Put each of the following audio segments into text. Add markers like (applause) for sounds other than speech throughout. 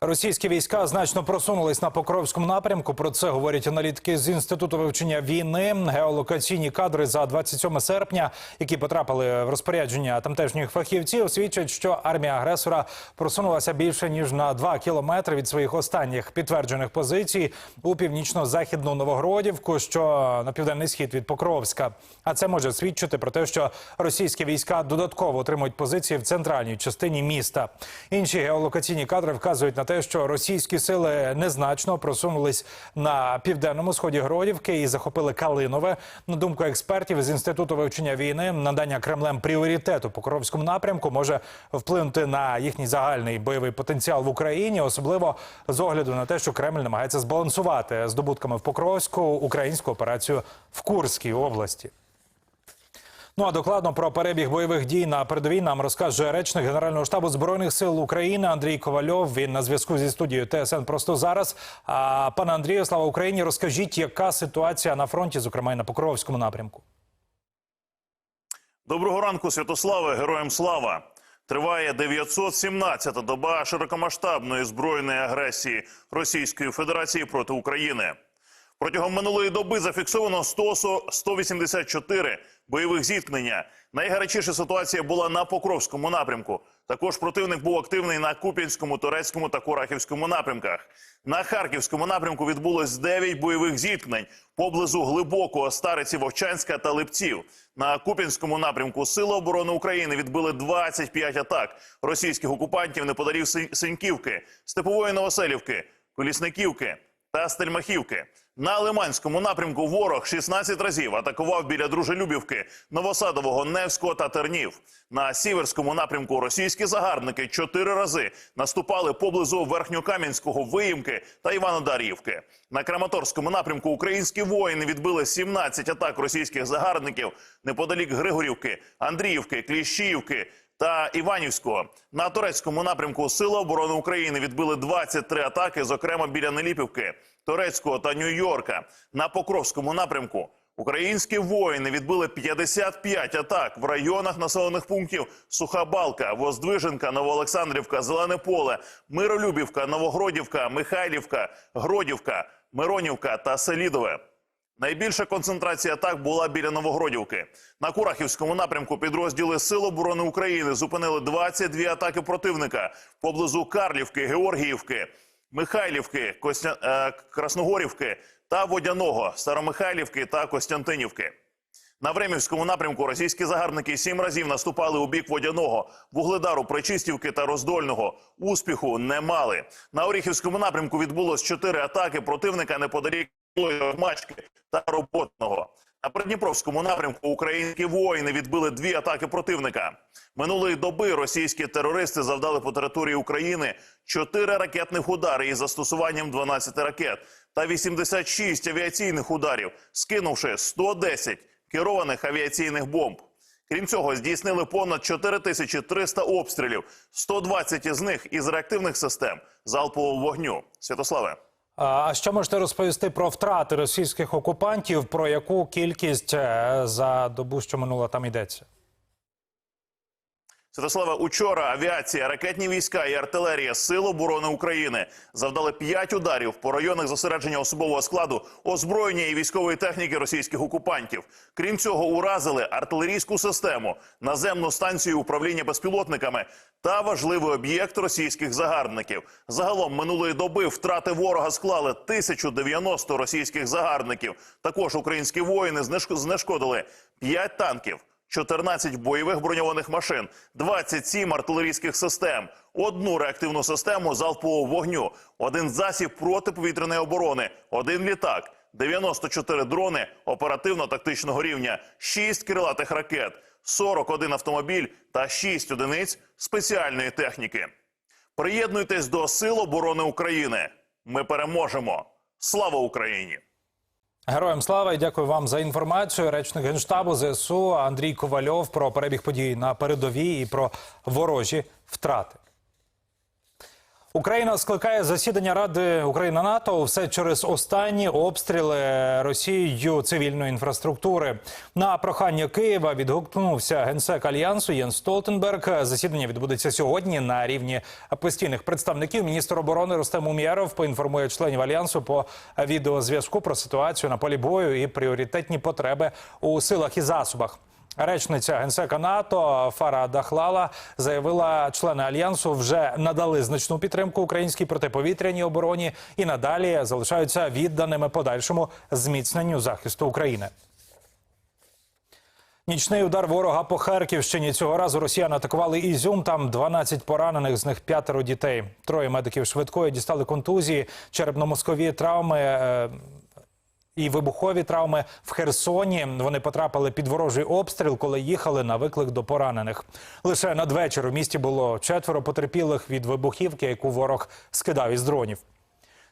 Російські війська значно просунулись на Покровському напрямку. Про це говорять аналітики з інституту вивчення війни. Геолокаційні кадри за 27 серпня, які потрапили в розпорядження тамтешніх фахівців, свідчать, що армія агресора просунулася більше ніж на 2 кілометри від своїх останніх підтверджених позицій у північно-західну Новогродівку, що на південний схід від Покровська. А це може свідчити про те, що російські війська додатково отримують позиції в центральній частині міста. Інші геолокаційні кадри вказують на те, що російські сили незначно просунулись на південному сході Гродівки і захопили Калинове. На думку експертів з інституту вивчення війни, надання Кремлем пріоритету Покровському напрямку може вплинути на їхній загальний бойовий потенціал в Україні, особливо з огляду на те, що Кремль намагається збалансувати здобутками в Покровську українську операцію в Курській області. Ну а докладно про перебіг бойових дій на передовій нам розкаже речник Генерального штабу збройних сил України Андрій Ковальов. Він на зв'язку зі студією ТСН просто зараз. А пане Андрію, слава Україні! Розкажіть, яка ситуація на фронті, зокрема і на Покровському напрямку. Доброго ранку, Святославе, героям слава. Триває 917-та доба широкомасштабної збройної агресії Російської Федерації проти України. Протягом минулої доби зафіксовано 100, 184 бойових зіткнення. Найгарячіша ситуація була на Покровському напрямку. Також противник був активний на Куп'янському, Турецькому та Курахівському напрямках. На Харківському напрямку відбулось 9 бойових зіткнень поблизу глибокого Стариці, Вовчанська та Липців. На Куп'янському напрямку Сили оборони України відбили 25 атак російських окупантів неподалік Синь- Синьківки, Степової Новоселівки, Колісниківки та Стельмахівки. На Лиманському напрямку ворог 16 разів атакував біля Дружелюбівки, Новосадового, Невського та Тернів. На Сіверському напрямку російські загарбники 4 рази наступали поблизу Верхньокам'янського, Виїмки та Іванодарівки. На Краматорському напрямку українські воїни відбили 17 атак російських загарбників неподалік Григорівки, Андріївки, Кліщіївки та Іванівського. На турецькому напрямку Сили оборони України відбили 23 атаки, зокрема біля Неліпівки, Турецького та Нью-Йорка. На Покровському напрямку українські воїни відбили 55 атак в районах населених пунктів Суха Балка, Воздвиженка, Новоолександрівка, Зелене Поле, Миролюбівка, Новогродівка, Михайлівка, Гродівка, Миронівка та Селідове. Найбільша концентрація атак була біля Новогродівки. На Курахівському напрямку підрозділи Сил оборони України зупинили 22 атаки противника поблизу Карлівки, Георгіївки, Михайлівки, Костя... е, Красногорівки та Водяного, Старомихайлівки та Костянтинівки. На Времівському напрямку російські загарбники сім разів наступали у бік Водяного, Вугледару, Причистівки та Роздольного. Успіху не мали. На Оріхівському напрямку відбулось чотири атаки противника неподалік Мачки та Роботного. На Придніпровському напрямку українські воїни відбили дві атаки противника. Минулої доби російські терористи завдали по території України чотири ракетних удари із застосуванням 12 ракет та 86 авіаційних ударів, скинувши 110 керованих авіаційних бомб. Крім цього, здійснили понад 4300 обстрілів, 120 із них із реактивних систем залпового вогню. Святославе. А що можете розповісти про втрати російських окупантів? Про яку кількість е, за добу, що минула, там йдеться? Святослава, учора авіація, ракетні війська і артилерія Сил оборони України завдали п'ять ударів по районах зосередження особового складу, озброєння і військової техніки російських окупантів. Крім цього, уразили артилерійську систему, наземну станцію управління безпілотниками та важливий об'єкт російських загарбників. Загалом минулої доби втрати ворога склали 1090 російських загарбників. Також українські воїни знешк- знешкодили 5 танків. 14 бойових броньованих машин, 27 артилерійських систем, одну реактивну систему залпового вогню, один засіб протиповітряної оборони, один літак, 94 дрони оперативно-тактичного рівня, 6 крилатих ракет, 41 автомобіль та 6 одиниць спеціальної техніки. Приєднуйтесь до Сил оборони України. Ми переможемо. Слава Україні! Героям слава і дякую вам за інформацію. Речник генштабу ЗСУ Андрій Ковальов про перебіг подій на передовій і про ворожі втрати. Україна скликає засідання Ради Україна НАТО все через останні обстріли Росією цивільної інфраструктури. На прохання Києва відгукнувся генсек альянсу Єн Столтенберг. Засідання відбудеться сьогодні на рівні постійних представників. Міністр оборони Рустем Умєров поінформує членів альянсу по відеозв'язку про ситуацію на полі бою і пріоритетні потреби у силах і засобах. Речниця генсека НАТО Фара Дахлала заявила, члени альянсу вже надали значну підтримку українській протиповітряній обороні і надалі залишаються відданими подальшому зміцненню захисту України. Нічний удар ворога по Харківщині. Цього разу росіяни атакували Ізюм. Там 12 поранених, з них п'ятеро дітей. Троє медиків швидкої дістали контузії, черепно-мозкові травми. е, і вибухові травми в Херсоні. Вони потрапили під ворожий обстріл, коли їхали на виклик до поранених. Лише надвечір у місті було четверо потерпілих від вибухівки, яку ворог скидав із дронів.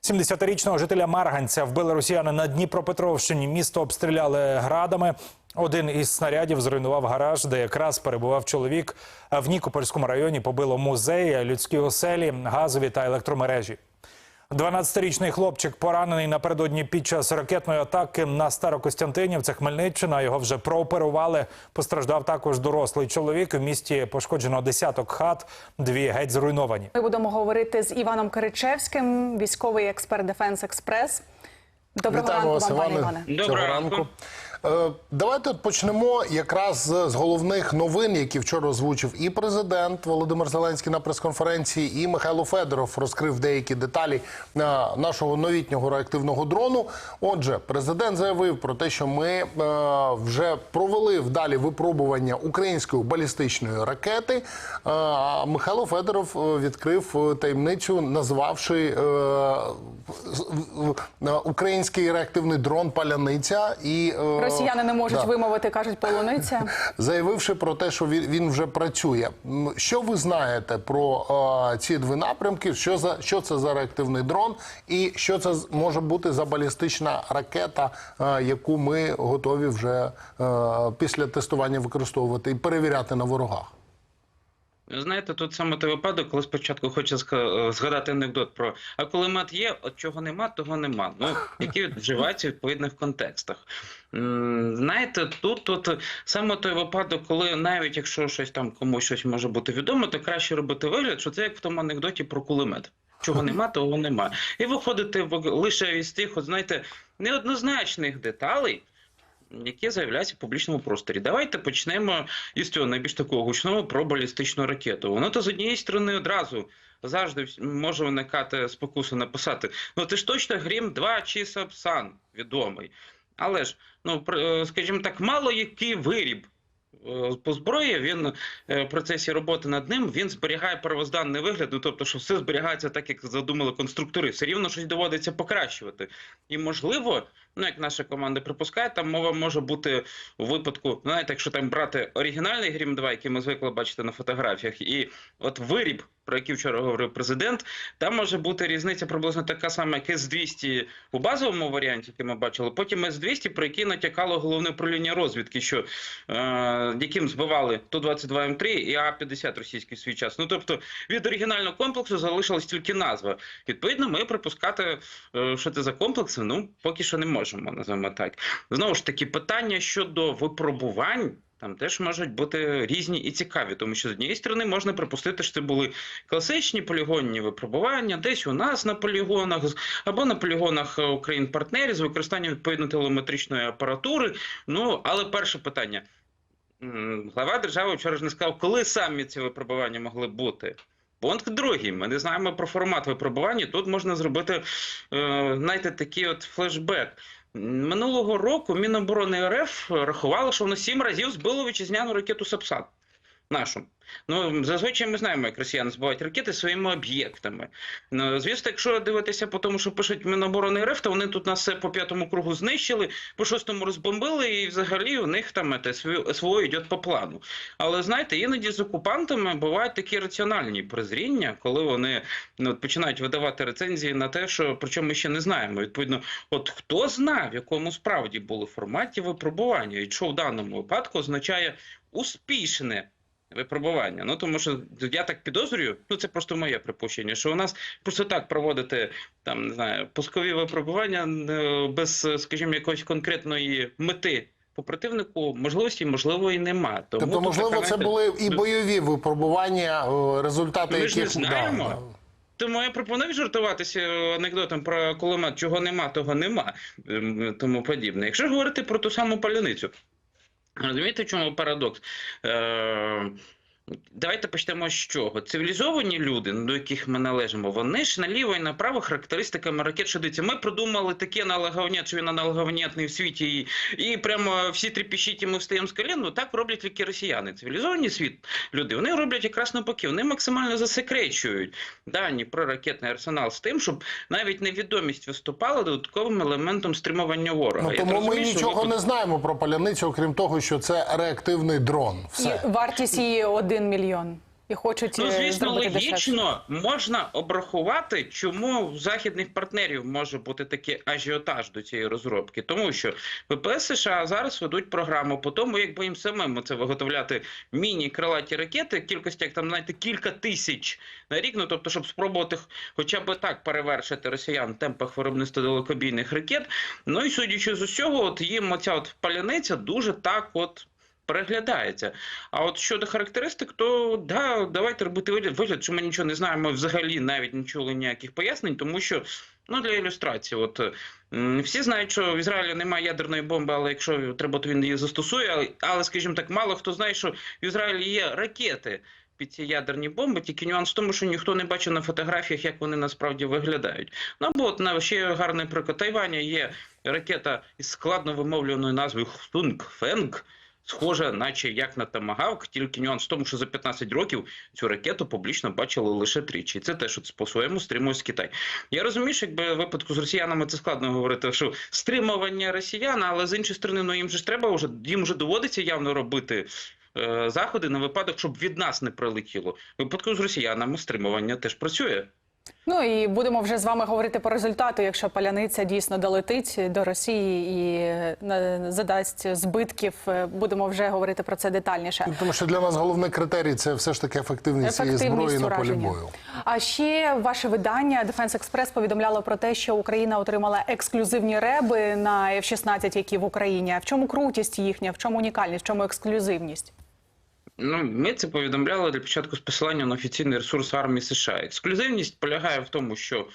70-річного жителя Марганця вбили росіяни на Дніпропетровщині. Місто обстріляли градами. Один із снарядів зруйнував гараж, де якраз перебував чоловік. В Нікопольському районі побило музеї, людські оселі, газові та електромережі. 12-річний хлопчик поранений напередодні під час ракетної атаки на Старокостянтинів. Це Хмельниччина. Його вже прооперували. Постраждав також дорослий чоловік. В місті пошкоджено десяток хат, дві геть зруйновані. Ми будемо говорити з Іваном Киричевським, військовий експерт Дефенс Експрес. Доброго Вітаємо ранку вас, вам, пане Іване, Іване. Доброго ранку. Е, Давайте почнемо якраз з головних новин, які вчора озвучив і президент Володимир Зеленський на прес-конференції, і Михайло Федоров розкрив деякі деталі е, нашого новітнього реактивного дрону. Отже, президент заявив про те, що ми е, вже провели вдалі випробування української балістичної ракети. Михайло Федоров відкрив таємницю, назвавши український реактивний дрон Паляниця і Росіяни не можуть да, вимовити, кажуть, полуниця. (laughs) заявивши про те, що він, він вже працює. Що ви знаєте про а, ці дві напрямки? Що за що це за реактивний дрон, і що це може бути за балістична ракета, а, яку ми готові вже а, після тестування використовувати і перевіряти на ворогах? Знаєте, тут саме той випадок, коли спочатку ска- е, згадати анекдот про а кулемет є, от чого нема, того нема. Ну які вживаються в відповідних контекстах. Знаєте, тут, тут саме той випадок, коли навіть якщо щось там комусь щось може бути відомо, то краще робити вигляд, що це як в тому анекдоті про кулемет. Чого нема, того нема. І виходити в- лише із тих, от знаєте, неоднозначних деталей. Які з'являються в публічному просторі. Давайте почнемо із цього найбільш такого гучного про балістичну ракету. Воно то з однієї сторони одразу завжди може виникати спокуса написати: ну ти ж точно Грім 2 чи Сапсан відомий. Але ж, ну е, скажімо так, мало який виріб. е, По зброї він е, в процесі роботи над ним він зберігає первозданний вигляд, ну тобто, що все зберігається так, як задумали конструктори. Все рівно щось доводиться покращувати. І можливо, ну як наша команда припускає, там мова може бути у випадку, знаєте, якщо там брати оригінальний Грім 2, який ми звикли бачити на фотографіях, і от виріб, про який вчора говорив президент, там може бути різниця приблизно така сама, як С-200 у базовому варіанті, який ми бачили, потім С-200, про який натякало головне управління розвідки, що е, яким збивали Ту-22М3 і А-50 російський в свій час. Ну тобто від оригінального комплексу залишилась тільки назва. Відповідно, ми припускати, е, що це за комплекси, ну поки що не можемо, називаємо так. Знову ж таки, питання щодо випробувань. Там теж можуть бути різні і цікаві, тому що з однієї сторони можна припустити, що це були класичні полігонні випробування, десь у нас на полігонах або на полігонах Україн партнерів з використанням відповідно телеметричної апаратури. Ну але перше питання. Глава держави вчора ж не сказав, коли самі ці випробування могли бути. Пункт другий. Ми не знаємо про формат випробування. Тут можна зробити, е, знаєте, такий от флешбек. Минулого року Міноборони РФ рахувало, що воно сім разів збило вітчизняну ракету Сапсан. Нашу. Ну, зазвичай ми знаємо, як росіяни збивають ракети своїми об'єктами. Ну, звісно, якщо дивитися по тому, що пишуть Міноборони РФ, то вони тут нас все по п'ятому кругу знищили, по шостому розбомбили, і взагалі у них там те, СВО йде по плану. Але знаєте, іноді з окупантами бувають такі раціональні прозріння, коли вони ну, починають видавати рецензії на те, що про чому ми ще не знаємо. Відповідно, от хто знав, в якому справді були форматі випробування, і що в даному випадку означає успішне випробування. Ну тому що я так підозрюю, ну це просто моє припущення, що у нас просто так проводити там не знаю пускові випробування е, без, скажімо, якоїсь конкретної мети. По противнику можливості можливо і нема. Тому Тобто, можливо, така, це були і бойові випробування, е, результати Ми ж не знаємо. да. Тому я пропоную жартуватися анекдотом про кулемет, чого нема, того нема, ем, тому подібне. Якщо говорити про ту саму паляницю, розумієте, в чому парадокс? Е, Давайте почнемо з чого. Цивілізовані люди, до яких ми належимо, вони ж наліво і направо характеристиками ракет що. Ми придумали таке аналоговнят, що він аналоговнятний в світі, і, і прямо всі трепещіть, і ми встаємо з колін. Ну так роблять тільки росіяни. Цивілізовані світ люди. Вони роблять якраз навпаки. Вони максимально засекречують дані про ракетний арсенал з тим, щоб навіть невідомість виступала додатковим елементом стримування ворога. Ну, тому ми розумію, що нічого ви не знаємо про паляницю, окрім того, що це реактивний дрон. Все. І вартість її 1 мільйон. І хочуть Ну, е, звісно, логічно можна обрахувати, чому в західних партнерів може бути такий ажіотаж до цієї розробки. Тому що ВПС США зараз ведуть програму по тому, якби їм самим це виготовляти міні-крилаті ракети, кількості, як там знаєте, кілька тисяч на рік. Ну тобто, щоб спробувати хоча б так перевершити росіян в темпах виробництва далекобійних ракет. Ну і судячи з усього, от їм оця от паляниця дуже так от. Переглядається. А от щодо характеристик, то да, давайте робити вигляд, що ми нічого не знаємо взагалі, навіть не ніяких пояснень, тому що ну для ілюстрації, от всі знають, що в Ізраїлі немає ядерної бомби, але якщо треба, то він її застосує. Але, але скажімо так, мало хто знає, що в Ізраїлі є ракети. Під ці ядерні бомби, тільки нюанс в тому, що ніхто не бачив на фотографіях, як вони насправді виглядають. Ну або от на ще гарний приклад Тайваня є ракета із складно вимовлюваною назвою Хтунг Фенг, схожа, наче як на Тамагавк, тільки нюанс в тому, що за 15 років цю ракету публічно бачили лише тричі. І це теж от по-своєму стримує Китай. Я розумію, що якби в випадку з росіянами це складно говорити, що стримування росіян, але з іншої сторони, ну їм же ж треба вже їм вже доводиться явно робити. е, Заходи на випадок, щоб від нас не прилетіло. В випадку з росіянами стримування теж працює. Ну і будемо вже з вами говорити по результату, якщо паляниця дійсно долетить до Росії і е, задасть збитків. е, Будемо вже говорити про це детальніше. Ну, Тому що для нас головний критерій це все ж таки ефективність цієї зброї на полі бою. А ще ваше видання Defense Express повідомляло про те, що Україна отримала ексклюзивні реби на F-16, які в Україні. А в чому крутість їхня, в чому унікальність, в чому ексклюзивність? Ну, ми це повідомляли для початку з посилання на офіційний ресурс армії США. Ексклюзивність полягає в тому, що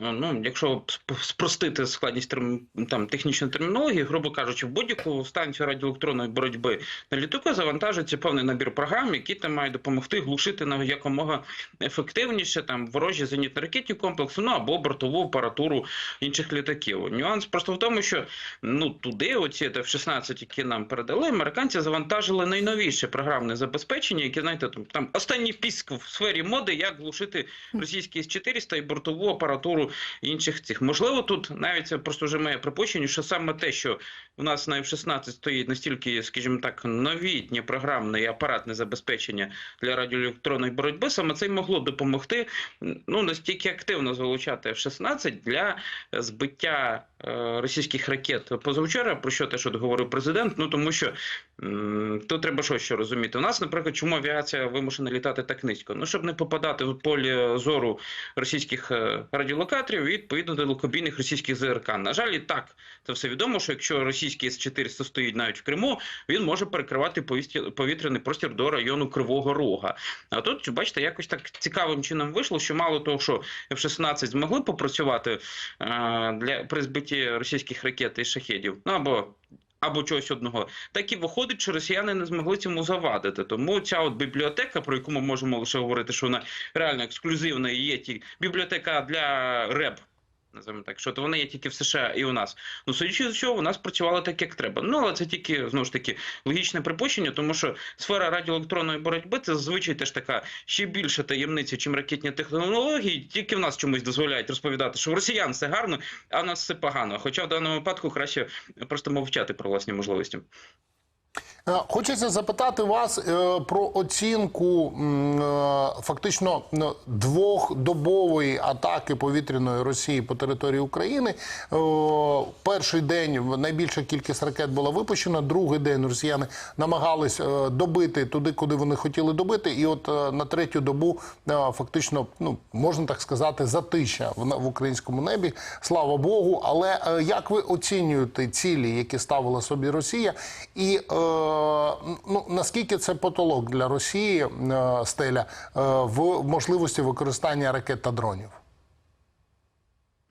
ну, якщо сп- спростити складність терм- там технічної термінології, грубо кажучи, в будь-яку станцію радіоелектронної боротьби на літаку завантажується певний набір програм, які там мають допомогти глушити на якомога ефективніше там ворожі зенітно-ракетні комплекси, ну або бортову апаратуру інших літаків. Нюанс просто в тому, що ну туди, оці F-16, які нам передали, американці завантажили найновіше програмне забезпечення, яке знаєте, там, там останній піск в сфері моди, як глушити російські С-400 і бортову апаратуру інших цих. Можливо, тут навіть це просто вже моє припущення, що саме те, що у нас на F-16 стоїть настільки, скажімо так, новітнє програмне і апаратне забезпечення для радіоелектронної боротьби, саме це й могло допомогти ну настільки активно залучати F-16 для збиття е, російських ракет позавчора, про що теж от говорив президент. Ну тому що тут треба що ще розуміти. У нас, наприклад, чому авіація вимушена літати так низько? Ну щоб не попадати в полі зору російських е, радіолокаторів і відповідно далекобійних російських ЗРК. На жаль, і так це все відомо, що якщо російський С-400 стоїть навіть в Криму, він може перекривати повітряний простір до району Кривого Рога. А тут, бачите, якось так цікавим чином вийшло, що мало того, що F-16 змогли попрацювати е, для при збитті російських ракет і шахедів, ну або або чогось одного, так і виходить, що росіяни не змогли цьому завадити. Тому ця от бібліотека, про яку ми можемо лише говорити, що вона реально ексклюзивна і є ті бібліотека для РЕБ. Називаємо так, що то вони є тільки в США і у нас. Ну, судячи з чого, у нас працювало так, як треба. Ну, але це тільки знову ж таки логічне припущення, тому що сфера радіоелектронної боротьби це зазвичай теж така ще більша таємниця, чим ракетні технології. Тільки в нас чомусь дозволяють розповідати, що в росіян все гарно, а в нас все погано. Хоча в даному випадку краще просто мовчати про власні можливості. Е, Хочеться запитати вас е, про оцінку е, фактично двохдобової атаки повітряної Росії по території України. Перший день найбільша кількість ракет була випущена. Другий день росіяни намагались добити туди, куди вони хотіли добити. І от на третю добу фактично, ну можна так сказати, затища в, українському небі. Слава Богу. Але як ви оцінюєте цілі, які ставила собі Росія, і ну наскільки це потолок для Росії е, стеля е, в можливості використання ракет та дронів?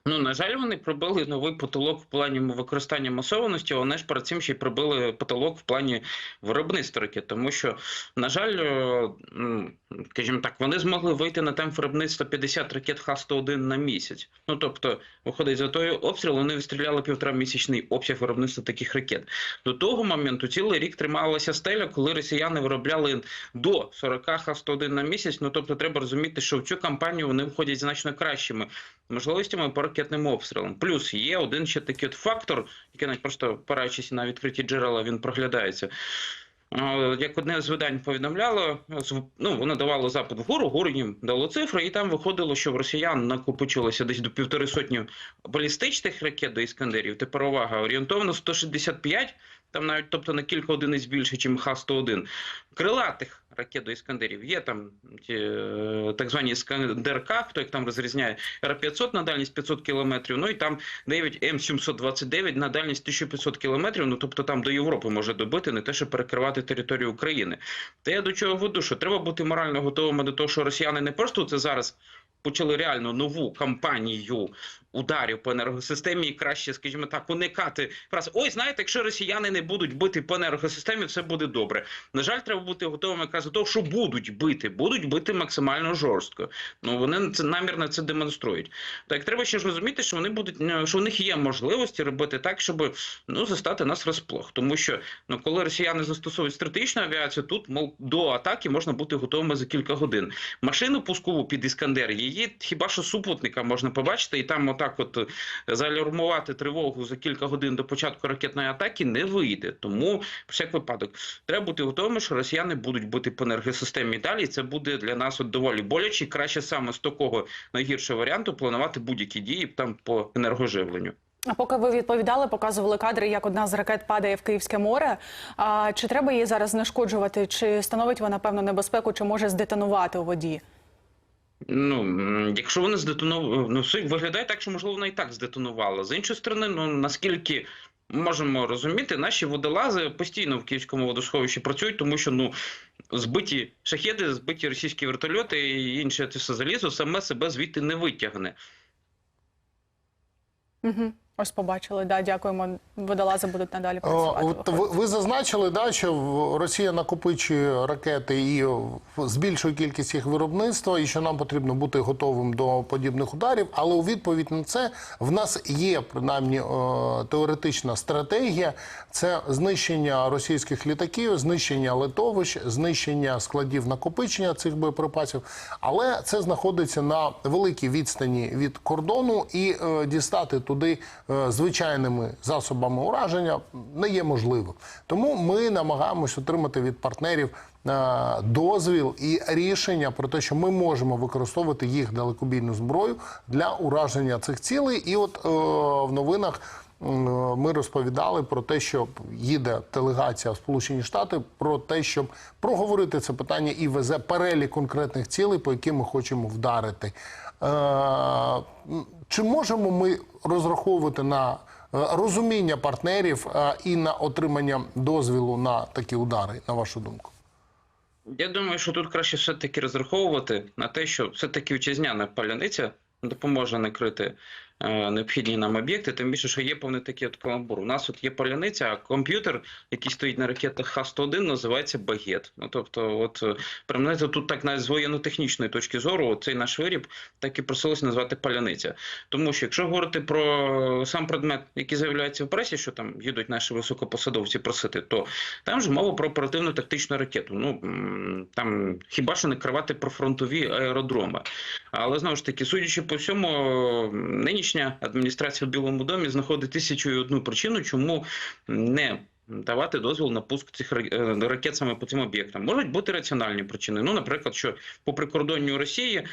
Ну, на жаль, вони пробили новий потолок в плані використання масованості, вони ж перед цим ще й пробили потолок в плані виробництва ракет. Тому що, на жаль, е, скажімо так, вони змогли вийти на темп виробництва 50 ракет Х-101 на місяць. Ну, тобто, виходить, за той обстріл вони відстріляли півтора місячний обсяг виробництва таких ракет. До того моменту цілий рік трималася стеля, коли росіяни виробляли до 40 Х-101 на місяць. Ну, тобто, треба розуміти, що в цю кампанію вони входять значно кращими можливостями по ракетним обстрілам. Плюс є один ще такий от фактор, який навіть просто опираючись на відкриті джерела, він проглядається. Е, Як одне з видань повідомляло, ну воно давало запит вгору, гору їм дало цифри, і там виходило, що в росіян накопичилося десь до півтори сотні балістичних ракет до іскандерів. Тепер увага, орієнтовно 165, там навіть тобто на кілька одиниць більше, ніж Х-101. Крилатих ракет до іскандерів є там ті, е, так звані іскандер-К, хто їх там розрізняє, Р-500 на дальність 500 кілометрів, ну і там 9 М729 на дальність 1500 кілометрів, ну тобто там до Європи може добити, не те, що перекривати територію України. Та я до чого веду, що треба бути морально готовими до того, що росіяни не просто це зараз почали реально нову кампанію ударів по енергосистемі і краще, скажімо так, уникати фраз. Ой, знаєте, якщо росіяни не будуть бити по енергосистемі, все буде добре. На жаль, треба бути готовими якраз до того, що будуть бити, будуть бити максимально жорстко. Ну вони це намірно це демонструють. Так треба ще ж розуміти, що вони будуть е, що у них є можливості робити так, щоб ну застати нас врасплох. Тому що ну коли росіяни застосовують стратегічну авіацію, тут мов до атаки можна бути готовими за кілька годин. Машину пускову під іскандер її хіба що супутника можна побачити, і там отак, от е, зaalярмувати тривогу за кілька годин до початку ракетної атаки не вийде. Тому всяк випадок треба бути готовими, що росіяни будуть бити по енергосистемі і далі. І це буде для нас от доволі боляче. Краще саме з такого найгіршого варіанту планувати будь-які дії там по енергоживленню. А поки ви відповідали, показували кадри, як одна з ракет падає в Київське море. А чи треба її зараз знешкоджувати? Чи становить вона певну небезпеку, чи може здетонувати у воді? Ну, якщо вони здетонували, ну все виглядає так, що можливо вона і так здетонувала. З іншої сторони, ну наскільки можемо розуміти, наші водолази постійно в Київському водосховищі працюють, тому що ну збиті шахеди, збиті російські вертольоти і інше це все залізо саме себе звідти не витягне. Угу. Ось побачили. Да, дякуємо. Водолази будуть надалі працювати. От ви, ви зазначили, да, що Росія накопичує ракети і збільшує кількість їх виробництва, і що нам потрібно бути готовим до подібних ударів. Але у відповідь на це в нас є принаймні теоретична стратегія: це знищення російських літаків, знищення литовищ, знищення складів накопичення цих боєприпасів. Але це знаходиться на великій відстані від кордону, і е, дістати туди звичайними засобами ураження не є можливим. Тому ми намагаємось отримати від партнерів е, дозвіл і рішення про те, що ми можемо використовувати їх далекобійну зброю для ураження цих цілей. І от е, в новинах. Ми розповідали про те, що їде делегація в Сполучені Штати, про те, щоб проговорити це питання і везе перелік конкретних цілей, по яким ми хочемо вдарити. Чи можемо ми розраховувати на е, розуміння партнерів е, і на отримання дозвілу на такі удари, на вашу думку? Я думаю, що тут краще все-таки розраховувати на те, що все-таки вітчизняна паляниця допоможе накрити необхідні нам об'єкти, тим більше, що є певний такий от каламбур. У нас от є паляниця, а комп'ютер, який стоїть на ракетах Х-101, називається багет. Ну тобто, от е, приблизно тут так навіть з воєнно-технічної точки зору, цей наш виріб так і просилося назвати паляниця. Тому що якщо говорити про сам предмет, який з'являється в пресі, що там їдуть наші високопосадовці просити, то там ж мова про оперативну тактичну ракету. Ну там хіба що не кривати про фронтові аеродроми. Але знову ж таки, судячи по всьому, нинішня адміністрація в Білому домі знаходить тисячу і одну причину, чому не давати дозвіл на пуск цих е, ракет саме по цим об'єктам. Можуть бути раціональні причини. Ну, наприклад, що по прикордонню Росії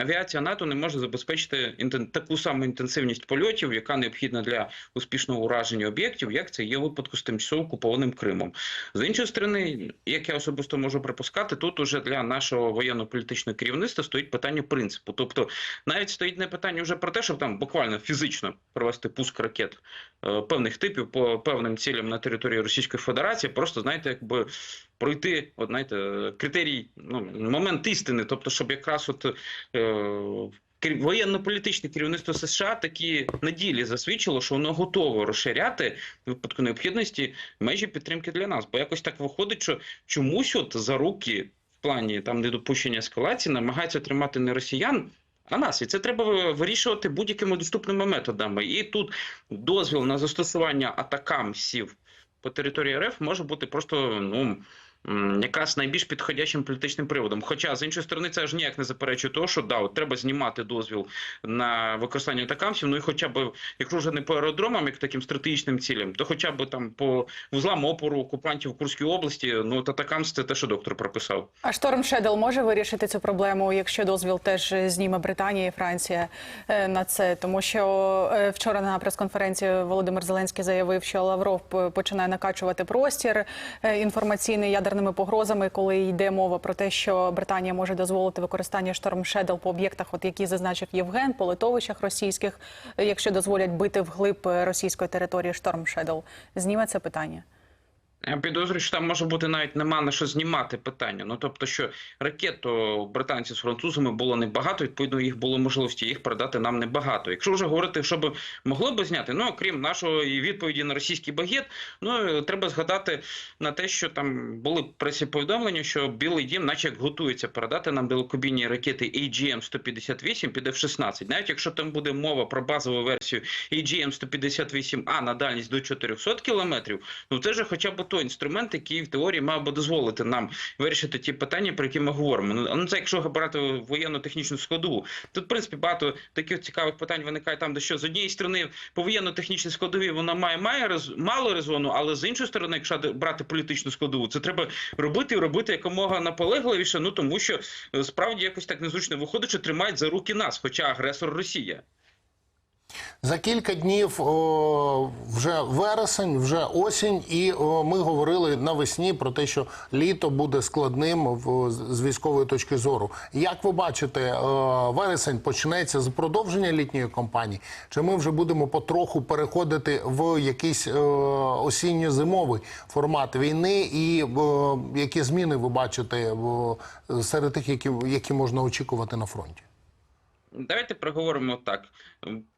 авіація НАТО не може забезпечити таку саму інтенсивність польотів, яка необхідна для успішного ураження об'єктів, як це є випадку з тимчасово окупованим Кримом. З іншої сторони, як я особисто можу припускати, тут уже для нашого воєнно-політичного керівництва стоїть питання принципу. Тобто, навіть стоїть не питання вже про те, щоб там буквально фізично провести пуск ракет е, певних типів по певним цілям на території Російської Федерації, просто знаєте, якби пройти, от знаєте, критерій, ну момент істини, тобто, щоб якраз от. Е, Воєнно-політичне керівництво США такі на ділі засвідчило, що воно готове розширяти в випадку необхідності межі підтримки для нас. Бо якось так виходить, що чомусь от за руки в плані там недопущення ескалації намагаються тримати не росіян, а нас. І це треба вирішувати будь-якими доступними методами. І тут дозвіл на застосування атакамсів по території РФ може бути просто ну. Якраз найбільш підходящим політичним приводом. Хоча з іншої сторони, це ж ніяк не заперечує того, що да, от треба знімати дозвіл на використання атакамсів. Ну і хоча б, якщо вже не по аеродромам, як таким стратегічним цілям, то хоча б там по вузлам опору окупантів в Курській області. Ну от атакамс це те, що доктор прописав. А шторм Шедл може вирішити цю проблему, якщо дозвіл теж зніме Британія і Франція е, на це, тому що е, вчора на прес-конференції Володимир Зеленський заявив, що Лавров починає накачувати простір е, інформаційний ядерними погрозами, коли йде мова про те, що Британія може дозволити використання штормшедел по об'єктах, от які зазначив Євген, по литовищах російських, якщо дозволять бити вглиб е, російської території штормшедел, Зніме це питання. Я підозрюю, що там може бути навіть нема на що знімати питання. Ну тобто, що ракет то британці з французами було небагато, відповідно, їх було можливості їх передати нам небагато. Якщо вже говорити, що би могло би зняти, ну окрім нашої відповіді на російський багет, ну треба згадати на те, що там були пресі повідомлення, що Білий Дім, наче як готується передати нам білокобійні ракети AGM-158 під F-16. Навіть якщо там буде мова про базову версію AGM-158A на дальність до 400 кілометрів, ну це ж хоча б той інструмент, який в теорії мав би дозволити нам вирішити ті питання, про які ми говоримо. Ну ну, це якщо брати воєнно-технічну складову. Тут, в принципі, багато таких цікавих питань виникає там, де що з однієї сторони по воєнно-технічній складовій вона має має рез- мало резону, але з іншої сторони, якщо брати політичну складову, це треба робити і робити якомога наполегливіше. Ну тому що е, справді якось так незручно виходить, що тримають за руки нас, хоча агресор Росія. За кілька днів о, вже вересень, вже осінь, і о, ми говорили навесні про те, що літо буде складним в, з військової точки зору. Як ви бачите, о, вересень почнеться з продовження літньої кампанії? Чи ми вже будемо потроху переходити в якийсь осінньо-зимовий формат війни? І о, які зміни ви бачите о, серед тих, які, які можна очікувати на фронті? Давайте проговоримо так.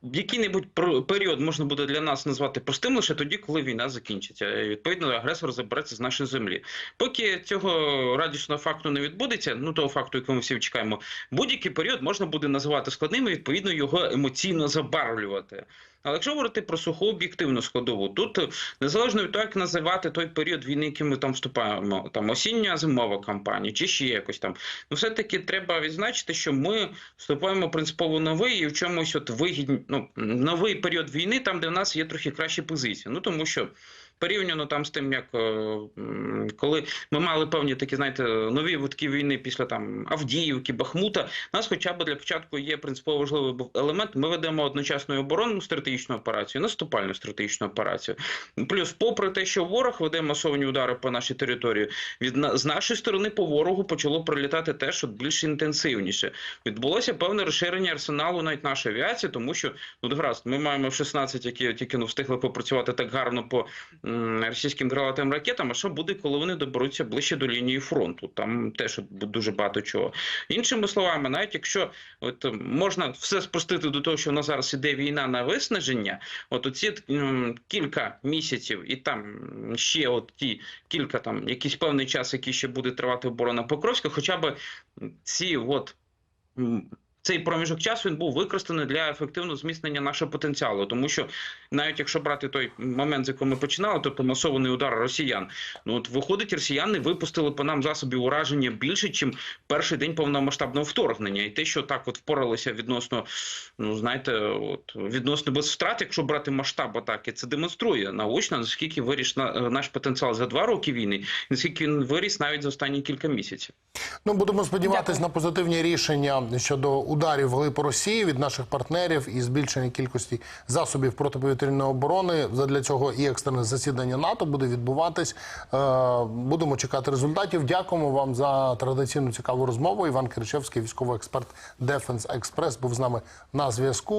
Який-небудь період можна буде для нас назвати простим лише тоді, коли війна закінчиться. Відповідно, агресор забереться з нашої землі. Поки цього радісного факту не відбудеться, ну того факту, якого ми всі чекаємо, будь-який період можна буде називати складним і відповідно його емоційно забарвлювати. Але якщо говорити про суху об'єктивну складову, тут е, незалежно від того, як називати той період війни, яким ми там вступаємо, там осіння зимова кампанія, чи ще якось там, ну все-таки треба відзначити, що ми вступаємо принципово новий і в чомусь от вигідні, ну новий період війни, там де в нас є трохи кращі позиції. Ну тому що. Порівняно там з тим, як е, коли ми мали певні такі, знаєте, нові витки війни після там Авдіївки, Бахмута, у нас хоча б для початку є принципово важливий елемент. Ми ведемо одночасно оборонну стратегічну операцію, наступальну стратегічну операцію. Плюс, попри те, що ворог веде масовані удари по нашій території, від з нашої сторони по ворогу почало прилітати теж от більш інтенсивніше. Відбулося певне розширення арсеналу навіть нашої авіації, тому що ну гаразд, ми маємо 16, які тільки ну встигли попрацювати так гарно по російським крилатим ракетам. А що буде, коли вони доберуться ближче до лінії фронту? Там теж дуже багато чого. Іншими словами, навіть якщо от можна все спростити до того, що в нас зараз іде війна на виснаження, от оці кілька місяців, і там ще от ті кілька там якийсь певний час, який ще буде тривати оборона Покровська, хоча б ці от. Цей проміжок часу він був використаний для ефективного зміцнення нашого потенціалу, тому що навіть якщо брати той момент, з якого ми починали, тобто масований удар росіян, ну от виходить, росіяни випустили по нам засобів ураження більше, ніж перший день повномасштабного вторгнення, і те, що так от впоралися відносно, ну знаєте, от відносно без втрат, якщо брати масштаб атаки, це демонструє наочно, наскільки виріс на, наш потенціал за два роки війни, і наскільки він виріс навіть за останні кілька місяців. Ну, будемо сподіватися на позитивні рішення щодо ударів вглиб Росії від наших партнерів і збільшення кількості засобів протиповітряної оборони. Задля цього і екстрене засідання НАТО буде відбуватись. Е, Будемо чекати результатів. Дякуємо вам за традиційну цікаву розмову. Іван Киричевський, військовий експерт Defense Express, був з нами на зв'язку.